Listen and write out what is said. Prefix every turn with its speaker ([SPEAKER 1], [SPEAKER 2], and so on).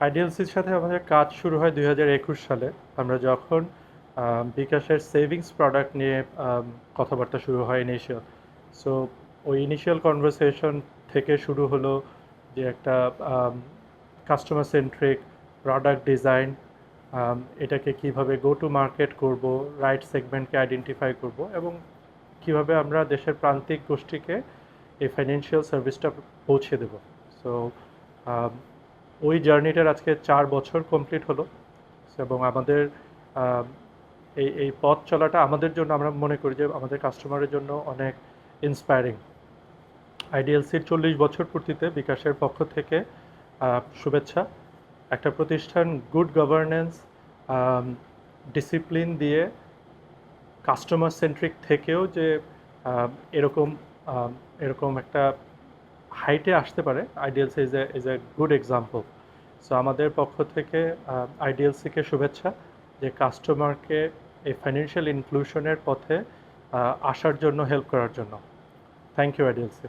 [SPEAKER 1] আইডিএলসির সাথে আমাদের কাজ শুরু হয় দুই হাজার একুশ সালে। আমরা যখন বিকাশের সেভিংস প্রোডাক্ট নিয়ে কথাবার্তা শুরু হয় ইনিশিয়াল সো ওই ইনিশিয়াল কনভারসেশন থেকে শুরু হলো যে একটা কাস্টমার সেন্ট্রিক প্রোডাক্ট ডিজাইন এটাকে কীভাবে গো টু মার্কেট করব রাইট সেগমেন্টকে আইডেন্টিফাই করব এবং কীভাবে আমরা দেশের প্রান্তিক গোষ্ঠীকে এই ফাইন্যান্সিয়াল সার্ভিসটা পৌঁছে দেব। সো ওই জার্নিটার আজকে চার বছর কমপ্লিট হলো এবং আমাদের এই এই পথ চলাটা আমাদের জন্য আমরা মনে করি যে আমাদের কাস্টমারের জন্য অনেক ইন্সপায়ারিং আইডিএলসির চল্লিশ বছর পূর্তিতে বিকাশের পক্ষ থেকে শুভেচ্ছা। একটা প্রতিষ্ঠান গুড গভর্নেন্স ডিসিপ্লিন দিয়ে কাস্টমার সেন্ট্রিক থেকেও যে এরকম এরকম একটা হাইটে আসতে পারে। IDLC is a is a good example so আমাদের পক্ষ থেকে আইডিএলসিকে শুভেচ্ছা যে কাস্টমারকে এই ফাইন্যান্সিয়াল ইনক্লুশনের পথে আসার জন্য হেল্প করার জন্য। Thank you IDLC